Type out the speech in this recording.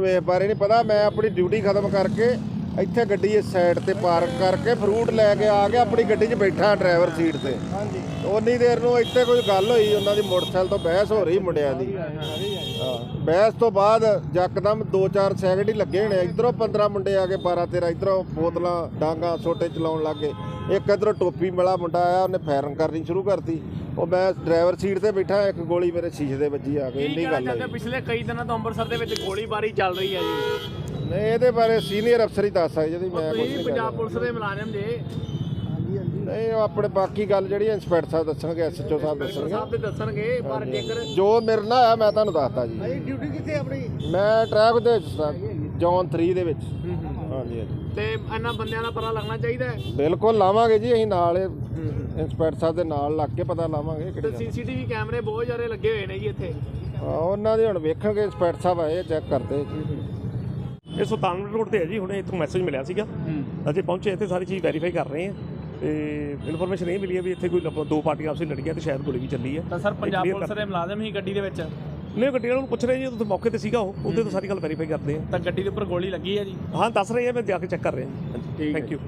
ਮੈਨੂੰ ਇਸ ਬਾਰੇ ਨਹੀਂ ਪਤਾ। ਮੈਂ ਆਪਣੀ ਡਿਊਟੀ ਖਤਮ ਕਰਕੇ ਇੱਥੇ ਗੱਡੀ ਇਸ ਸਾਈਡ ਤੇ ਪਾਰਕ ਕਰਕੇ ਫਰੂਟ ਲੈ ਕੇ ਆ ਗਿਆ ਆਪਣੀ ਗੱਡੀ 'ਚ ਬੈਠਾ ਡਰਾਈਵਰ ਸੀਟ ਤੇ। ਹਾਂਜੀ। ਉਨੀ ਦੇਰ ਨੂੰ ਇੱਥੇ ਕੋਈ ਗੱਲ ਹੋਈ ਉਹਨਾਂ ਦੀ ਮੋਟਰਸਾਈਕਲ ਤੋਂ ਬਹਿਸ ਹੋ ਰਹੀ ਮੁੰਡਿਆਂ ਦੀ। ਹਾਂ, ਬਹਿਸ ਤੋਂ ਬਾਅਦ ਯਕਦਮ 2-4 ਸੈਕਿੰਡ ਹੀ ਲੱਗੇ ਹੋਣੇ ਇਧਰੋਂ 15 ਮੁੰਡੇ ਆ ਕੇ 12 13 ਇਧਰੋਂ ਬੋਤਲਾਂ ਡਾਂਗਾ ਛੋਟੇ ਚਲਾਉਣ ਲੱਗੇ ਇੱਕ ਇਧਰੋਂ ਟੋਪੀ ਵਾਲਾ ਮੁੰਡਾ ਆਇਆ ਉਹਨੇ ਫਾਇਰਿੰਗ ਕਰਨੀ ਸ਼ੁਰੂ ਕਰਤੀ। ਉਹ ਮੈਂ ਡਰਾਈਵਰ ਸੀਟ ਤੇ ਬੈਠਾ ਇੱਕ ਗੋਲੀ ਮੇਰੇ ਸ਼ੀਸ਼ੇ ਦੇ ਵੱਜੀ ਆ ਕੇ ਇੰਨੀ ਗੱਲ ਹੋਈ। ਪਿਛਲੇ ਕਈ ਦਿਨਾਂ ਤੋਂ ਅੰਮ੍ਰਿਤਸਰ ਦੇ ਵਿੱਚ ਗੋਲੀਬਾਰੀ ਚੱਲ ਰਹੀ ਹੈ ਜੀ। ਨਹੀਂ ਇਹਦੇ ਬਾਰੇ ਸੀਨੀਅਰ ਅਫਸਰ ਹੀ ਦੱਸ ਸਕਦੇ ਜੀ ਮੈਂ ਤੁਸੀਂ ਨਹੀਂ ਪੰਜਾਬ ਪੁਲਿਸ ਦੇ ਮੁਲਾਜ਼ਮ ਜੇ। ਹਾਂਜੀ ਨਹੀਂ ਉਹ ਆਪਣੇ ਬਾਕੀ ਗੱਲ ਜਿਹੜੀ ਇੰਸਪੈਕਟਰ ਸਾਹਿਬ ਦੱਸਣਗੇ ਐਸਐਚਓ ਸਾਹਿਬ ਡਾਕਟਰ ਸਾਹਿਬ ਦੱਸਣਗੇ। ਤੇ ਦੱਸਣਗੇ ਪਰ ਜੇਕਰ ਜੋ ਮੇਰੇ ਨਾਲ ਆ ਮੈਂ ਤੁਹਾਨੂੰ ਦੱਸਤਾ ਜੀ। ਭਾਈ ਡਿਊਟੀ ਕਿੱਥੇ ਆਪਣੀ? ਮੈਂ ਟਰੈਕ ਦੇ ਵਿੱਚ ਸਾਂ, ਜੌਨ 3 ਦੇ ਵਿੱਚ। ਹਾਂਜੀ ਹਾਂਜੀ। ਤੇ ਇਹਨਾਂ ਬੰਦਿਆਂ ਦਾ ਪਤਾ ਲੱਗਣਾ ਚਾਹੀਦਾ ਹੈ? ਬਿਲਕੁਲ ਲਾਵਾਂਗੇ ਜੀ ਅਸੀਂ ਨਾਲ ਇੰਸਪੈਕਟਰ ਸਾਹਿਬ ਦੇ ਨਾਲ ਲੱਗ ਕੇ ਪਤਾ ਲਾਵਾਂਗੇ ਤੇ ਕਿਹੜੀ ਗੱਲ। ਸੀਸੀਟੀਵੀ ਕੈਮਰੇ ਬਹੁਤ ਜ਼ਿਆਦਾ ਲੱਗੇ ਹੋਏ ਨੇ ਜੀ ਇੱਥੇ। ਹਾਂ, ਉਹਨਾਂ ਦੇ ਹੁਣ ਵੇਖਾਂਗੇ ਇੰਸਪੈਕਟਰ ਸਾਹਿਬ ਆਏ ਚੈੱਕ ਕਰਦੇ ਇਹ ਸੁਲਤਾਨਪੁਰ ਰੋਡ ਤੇ ਹੈ ਜੀ ਹੁਣੇ ਇੱਥੋਂ ਮੈਸੇਜ ਮਿਲਿਆ ਸੀਗਾ। ਅਸੀਂ ਪਹੁੰਚੇ ਇੱਥੇ ਸਾਰੀ ਚੀਜ਼ ਵੈਰੀਫਾਈ ਕਰ ਰਹੇ ਹਾਂ ਤੇ ਇਨਫੋਰਮੇਸ਼ਨ ਇਹ ਮਿਲੀ ਹੈ ਵੀ ਇੱਥੇ ਕੋਈ ਦੋ ਪਾਰਟੀਆਂ ਆਪਸ ਲੜੀਆਂ ਤੇ ਸ਼ਾਇਦ ਗੋਲੀ ਵੀ ਚੱਲੀ ਹੈ। ਤਾਂ ਸਰ ਪੰਜਾਬ ਪੁਲਿਸ ਦੇ ਮੁਲਾਜ਼ਮ ਹੀ ਗੱਡੀ ਦੇ ਵਿੱਚ? ਨਹੀਂ ਗੱਡੀ ਵਾਲੇ ਨੂੰ ਪੁੱਛ ਰਹੇ ਜੀ ਉੱਥੇ ਮੌਕੇ ਤੇ ਸੀਗਾ ਉਹ। ਉਹਦੇ ਤੋਂ ਸਾਰੀ ਗੱਲ ਵੈਰੀਫਾਈ ਕਰਦੇ ਹਾਂ। ਤਾਂ ਗੱਡੀ ਦੇ ਉੱਪਰ ਗੋਲੀ ਲੱਗੀ ਹੈ ਜੀ? ਹਾਂ ਦੱਸ ਰਹੇ ਆ ਮੈਂ ਜਾ ਕੇ ਚੈੱਕ ਕਰ ਰਿਹਾ। Thank you